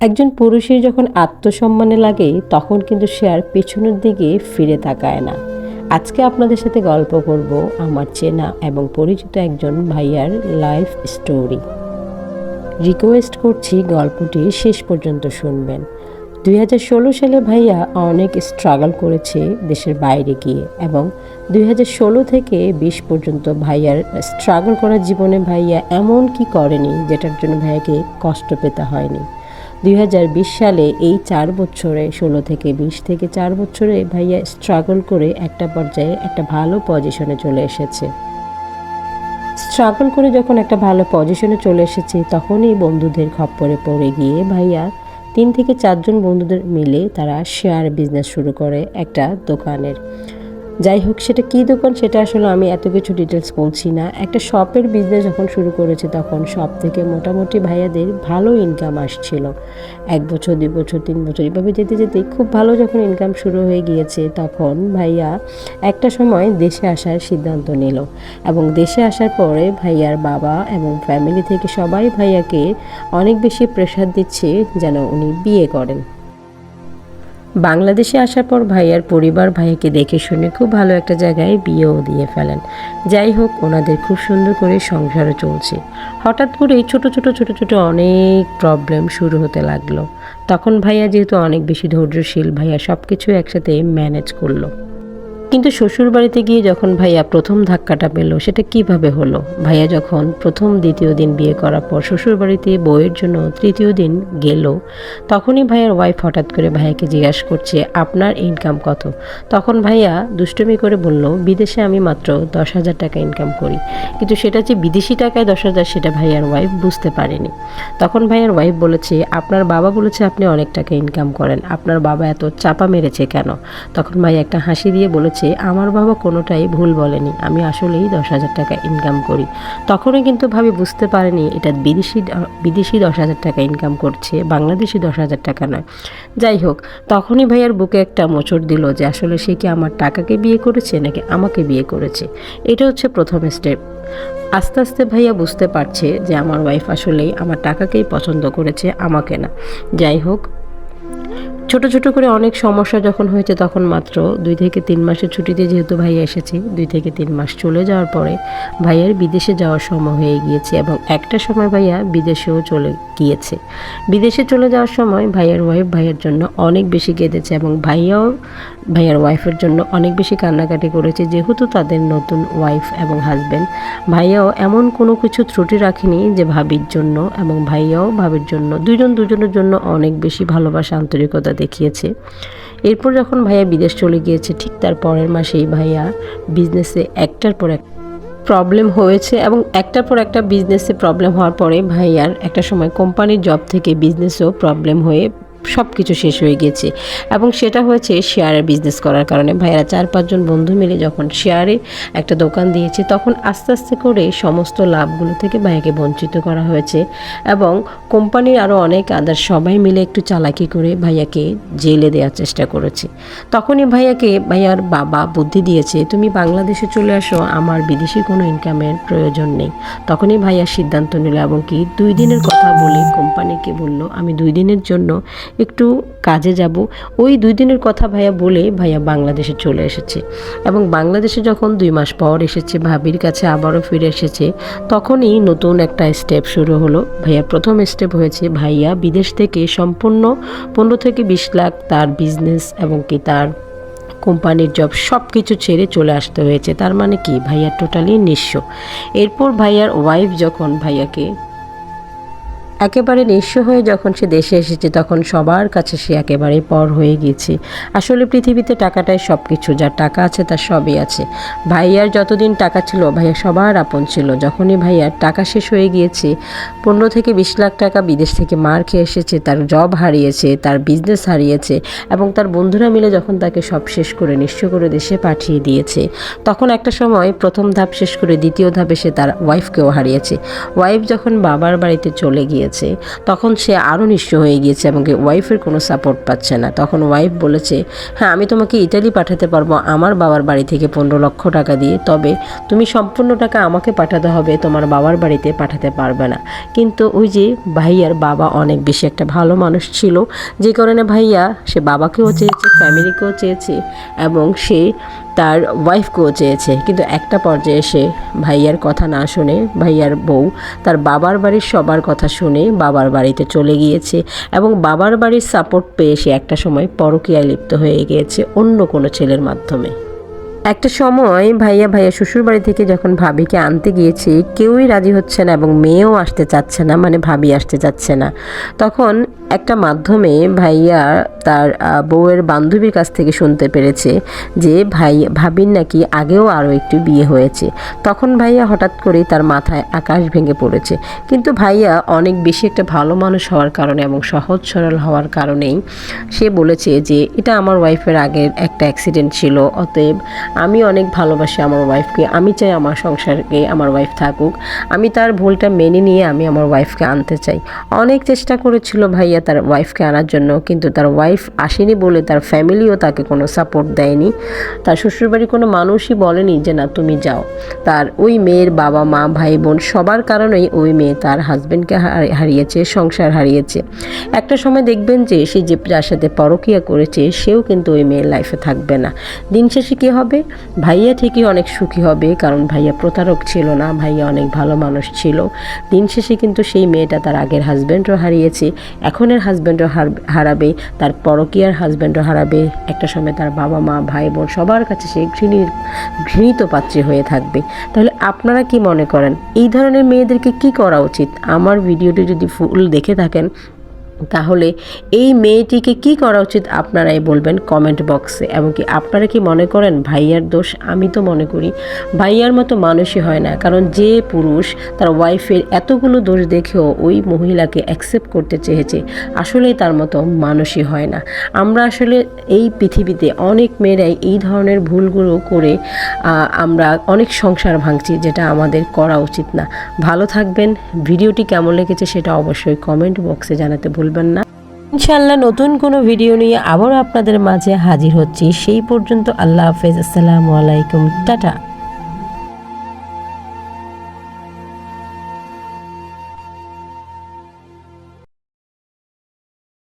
একজন পুরুষের যখন আত্মসম্মানে লাগে, তখন কিন্তু সে আর পেছনের দিকে ফিরে তাকায় না। আজকে আপনাদের সাথে গল্প করব আমার চেনা এবং পরিচিত একজন ভাইয়ার লাইফ স্টোরি রিকোয়েস্ট করছি গল্পটি শেষ পর্যন্ত শুনবেন। দুই হাজার ষোলো সালে ভাইয়া অনেক স্ট্রাগল করেছে দেশের বাইরে গিয়ে এবং দুই হাজার ষোলো থেকে বিশ পর্যন্ত ভাইয়ার স্ট্রাগল করার জীবনে ভাইয়া এমন কি করেনি যেটার জন্য ভাইয়াকে কষ্ট পেতে হয়নি। দুই হাজার বিশ সালে এই চার বছরে, ষোলো থেকে বিশ থেকে চার বছরে ভাইয়া স্ট্রাগল করে একটা পর্যায়ে একটা ভালো পজিশনে চলে এসেছে। স্ট্রাগল করে যখন একটা ভালো পজিশনে চলে এসেছে, তখনই বন্ধুদের খপ্পরে পড়ে গিয়ে ভাইয়া তিন থেকে চারজন বন্ধুদের মিলে তারা শেয়ার বিজনেস শুরু করে একটা দোকানের। যাই হোক সেটা কী দোকান সেটা আসলে আমি এত কিছু ডিটেলস বলছি না। একটা শপের বিজনেস যখন শুরু করেছে তখন শপ থেকে মোটামুটি ভাইয়াদের ভালো ইনকাম আসছিল। এক বছর, দুই বছর, তিন বছর, এভাবে যেতে যেতে খুব ভালো যখন ইনকাম শুরু হয়ে গিয়েছে তখন ভাইয়া একটা সময় দেশে আসার সিদ্ধান্ত নিল। এবং দেশে আসার পরে ভাইয়ার বাবা এবং ফ্যামিলি থেকে সবাই ভাইয়াকে অনেক বেশি প্রেশার দিচ্ছে যেন উনি বিয়ে করেন। বাংলাদেশে আসার পর ভাইয়ার পরিবার ভাইয়াকে দেখে শুনে খুব ভালো একটা জায়গায় বিয়েও দিয়ে ফেলেন। যাই হোক, ওনাদের খুব সুন্দর করে সংসারও চলছে। হঠাৎ করে ছোটো ছোটো ছোটো ছোটো অনেক প্রবলেম শুরু হতে লাগল। তখন ভাইয়া যেহেতু অনেক বেশি ধৈর্যশীল, ভাইয়া সব কিছু একসাথে ম্যানেজ করল। কিন্তু শ্বশুর বাড়িতে গিয়ে যখন ভাইয়া প্রথম ধাক্কাটা পেল, সেটা কীভাবে হলো? ভাইয়া যখন প্রথম দ্বিতীয় দিন বিয়ে করার পর শ্বশুর বাড়িতে বউয়ের জন্য তৃতীয় দিন গেল, তখনই ভাইয়ার ওয়াইফ হঠাৎ করে ভাইয়াকে জিজ্ঞাসা করছে, আপনার ইনকাম কত? তখন ভাইয়া দুষ্টমি করে বলল, বিদেশে আমি মাত্র দশ হাজার টাকা ইনকাম করি। কিন্তু সেটা যে বিদেশি টাকায় দশ হাজার, সেটা ভাইয়ার ওয়াইফ বুঝতে পারেনি। তখন ভাইয়ার ওয়াইফ বলেছে, আপনার বাবা বলেছে আপনি অনেক টাকা ইনকাম করেন, আপনার বাবা এত চাপা মেরেছে কেন? তখন ভাই একটা হাসি দিয়ে বলেছে আমার বাবা কোনোটাই ভুল বলেনি। আমি আসলেই দশ হাজার টাকা ইনকাম করি। তখনই কিন্তু ভাবি বুঝতে পারেনি, এটা বিদেশি বিদেশি দশ হাজার টাকা ইনকাম করছে, বাংলাদেশি দশ হাজার টাকা নয়। যাই হোক, তখনই ভাইয়ার বুকে একটা মোচড় দিল যে আসলে সে কি আমার টাকাকে বিয়ে করেছে নাকি আমাকে বিয়ে করেছে। এটা হচ্ছে প্রথম স্টেপ আস্তে আস্তে ভাইয়া বুঝতে পারছে যে আমার ওয়াইফ আসলেই আমার টাকাকেই পছন্দ করেছে, আমাকে না। যাই হোক ছোট ছোট করে অনেক সমস্যা যখন হয়েছে তখন মাত্র দুই থেকে তিন মাসের ছুটিতে যেহেতু ভাইয়া এসেছে, দুই থেকে তিন মাস চলে যাওয়ার পরে ভাইয়ের বিদেশে যাওয়ার সময় হয়ে গিয়েছে এবং একটা সময় ভাইয়া বিদেশেও চলে গিয়েছে। বিদেশে চলে যাওয়ার সময় ভাইয়ের ওয়াইফ ভাইয়ের জন্য অনেক বেশি কেঁদেছে এবং ভাইয়াও ভাইয়ার ওয়াইফের জন্য অনেক বেশি কান্নাকাটি করেছে, যেহেতু তাদের নতুন ওয়াইফ এবং হাজব্যান্ড ভাইয়াও এমন কোনো কিছু ত্রুটি রাখেনি যে ভাবির জন্য এবং ভাইয়াও ভাবির জন্য দুজন দুজনের জন্য অনেক বেশি ভালোবাসা, আন্তরিকতা দেখিয়েছে। এরপর যখন ভাইয়া বিদেশ চলে গিয়েছে, ঠিক তার পরের মাসেই ভাইয়া বিজনেসে একটার পর এক প্রবলেম হয়েছে এবং একটার পর একটা বিজনেসে প্রবলেম হওয়ার পরে ভাইয়ার একটা সময় কোম্পানির জব থেকে বিজনেসেও প্রবলেম হয়ে সব কিছু শেষ হয়ে গেছে এবং সেটা হয়েছে শেয়ারের বিজনেস করার কারণে। ভাইয়েরা চার পাঁচজন বন্ধু মিলে যখন শেয়ারে একটা দোকান দিয়েছে, তখন আস্তে আস্তে করে সমস্ত লাভগুলো থেকে ভাইয়াকে বঞ্চিত করা হয়েছে। এবং কোম্পানির আরও অনেক আদার সবাই মিলে একটু চালাকি করে ভাইয়াকে জেলে দেওয়ার চেষ্টা করেছে। তখনই ভাইয়াকে, ভাইয়ার বাবা বুদ্ধি দিয়েছে, তুমি বাংলাদেশে চলে আসো, আমার বিদেশি কোনো ইনকামের প্রয়োজন নেই। তখনই ভাইয়া সিদ্ধান্ত নিল এবং কি, দুই দিনের কথা বলে কোম্পানিকে বলল, আমি দুই দিনের জন্য একটু কাজে যাব। ওই দুই দিনের কথা ভাইয়া বলে ভাইয়া বাংলাদেশে চলে এসেছে। এবং বাংলাদেশে যখন দুই মাস পর এসেছে, ভাবির কাছে আবারও ফিরে এসেছে, তখনই নতুন একটা স্টেপ শুরু হলো। ভাইয়া প্রথম স্টেপ হয়েছে ভাইয়া বিদেশ থেকে সম্পূর্ণ পনেরো থেকে বিশ লাখ তার বিজনেস এবং কি তার কোম্পানির জব সব কিছু ছেড়ে চলে আসতে হয়েছে। তার মানে কি? ভাইয়া টোটালি নিঃস্ব। এরপর ভাইয়ার ওয়াইফ যখন ভাইয়াকে একেবারে নিঃস্ব হয়ে যখন সে দেশে এসেছে, তখন সবার কাছে সে একেবারে পর হয়ে গিয়েছে। আসলে পৃথিবীতে টাকাটাই সব কিছু যার টাকা আছে তার সবই আছে। ভাইয়ার যতদিন টাকা ছিল, ভাইয়া সবার আপন ছিল। যখনই ভাইয়ার টাকা শেষ হয়ে গিয়েছে, পনেরো থেকে বিশ লাখ টাকা বিদেশ থেকে মার খেয়ে এসেছে, তার জব হারিয়েছে, তার বিজনেস হারিয়েছে এবং তার বন্ধুরা মিলে যখন তাকে সব শেষ করে, নিঃস্ব করে দেশে পাঠিয়ে দিয়েছে, তখন একটা সময় প্রথম ধাপ শেষ করে দ্বিতীয় ধাপে সে তার ওয়াইফকেও হারিয়েছে। ওয়াইফ যখন বাবার বাড়িতে চলে গিয়েছে গিয়েছে। তখন সে আরও নিঃস্ব হয়ে গিয়েছে এবং ওয়াইফের কোনো সাপোর্ট পাচ্ছে না। তখন ওয়াইফ বলেছে হ্যাঁ আমি তোমাকে ইটালি পাঠাতে পারব আমার বাবার বাড়ি থেকে পনেরো লক্ষ টাকা দিয়ে। তবে তুমি সম্পূর্ণ টাকা আমাকে পাঠাতে হবে, তোমার বাবার বাড়িতে পাঠাতে পারবে না। কিন্তু ওই যে ভাইয়ার বাবা অনেক বেশি একটা ভালো মানুষ ছিল। যে কারণে ভাইয়া সে বাবাকেও চেয়েছে, ফ্যামিলিকেও চেয়েছে এবং সে তার ওয়াইফকেও চেয়েছে। কিন্তু একটা পর্যায়ে এসে ভাইয়ার কথা না শুনে ভাইয়ার বউ তার বাবার বাড়ির সবার কথা শুনে বাবার বাড়িতে চলে গিয়েছে এবং বাবার বাড়ির সাপোর্ট পেয়ে সে একটা সময় পরকীয়ায় লিপ্ত হয়ে গিয়েছে অন্য কোনো ছেলের মাধ্যমে। একটা সময় ভাইয়া ভাইয়া শ্বশুর বাড়ি থেকে যখন ভাবিকে আনতে গিয়েছে, কেউই রাজি হচ্ছে না এবং মেয়েও আসতে চাচ্ছে না মানে ভাবি আসতে চাচ্ছে না। তখন একটা মাধ্যমে ভাইয়া তার বউয়ের বান্ধবীর কাছ থেকে শুনতে পেরেছে যে ভাই, ভাবির নাকি আগেও আরও একটু বিয়ে হয়েছে। তখন ভাইয়া হঠাৎ করেই তার মাথায় আকাশ ভেঙে পড়েছে। কিন্তু ভাইয়া অনেক বেশি একটা ভালো মানুষ হওয়ার কারণে এবং সহজ সরল হওয়ার কারণেই সে বলেছে যে, এটা আমার ওয়াইফের আগের একটা অ্যাক্সিডেন্ট ছিল, অতএব আমি অনেক ভালোবাসি আমার ওয়াইফকে, আমি চাই আমার সংসারকে আমার ওয়াইফ থাকুক, আমি তার ভুলটা মেনে নিয়ে আমি আমার ওয়াইফকে আনতে চাই। অনেক চেষ্টা করেছিল ভাইয়া তার ওয়াইফকে আনার জন্য। কিন্তু তার ওয়াইফ আসেনি বলে তার ফ্যামিলিও তাকে কোনো সাপোর্ট দেয়নি। তার শ্বশুরবাড়ি কোনো মানুষই বলেনি যে, না, তুমি যাও। তার ওই মেয়ের বাবা, মা, ভাই, বোন সবার কারণেই ওই মেয়ে তার হাজব্যান্ডকে হারিয়েছে, সংসার হারিয়েছে। একটা সময় দেখবেন যে, সে যে যার সাথে পরকিয়া করেছে, সেও কিন্তু ওই মেয়ের লাইফে থাকবে না। দিন শেষে কী হবে? ভাইয়া ঠিকই অনেক সুখী হবে, কারণ ভাইয়া প্রতারক ছিল না, ভাইয়া অনেক ভালো মানুষ ছিল। দিন শেষে কিন্তু সেই মেয়েটা তার আগের হাজব্যান্ডও হারিয়েছে। এখনের হাজব্যান্ডও হারাবে, তার পরকিয়ার হাজব্যান্ডও হারাবে। একটা সময় তার বাবা মা, ভাই বোন সবার কাছে সে ঘৃণীর, ঘৃণিত পাত্রী হয়ে থাকবে। তাহলে আপনারা কি মনে করেন? এই ধরনের মেয়েদেরকে কি করা উচিত? আমার ভিডিওটি যদি ফুল দেখে থাকেন তাহলে এই মেয়েটিকে কি করা উচিত আপনারাই বলবেন কমেন্ট বক্সে এবং কি আপনারা কি মনে করেন ভাইয়ার দোষ? আমি তো মনে করি ভাইয়ার মতো মানুষই হয় না। কারণ যে পুরুষ তার ওয়াইফের এতগুলো দোষ দেখেও ওই মহিলাকে অ্যাকসেপ্ট করতে চেয়েছে, আসলেই তার মতো মানুষই হয় না। আমরা আসলে এই পৃথিবীতে অনেক মেয়েরাই এই ধরনের ভুলগুলো করে আমরা অনেক সংসার ভাঙছি যেটা আমাদের করা উচিত না। ভালো থাকবেন। ভিডিওটি কেমন লেগেছে সেটা অবশ্যই কমেন্ট বক্সে জানাতে ভুলবেন না। ইনশাল্লাহ নতুন কোনো ভিডিও নিয়ে আবারও আপনাদের মাঝে হাজির হচ্ছি। সেই পর্যন্ত আল্লাহ হাফেজ। আসসালামু আলাইকুম। টাটা।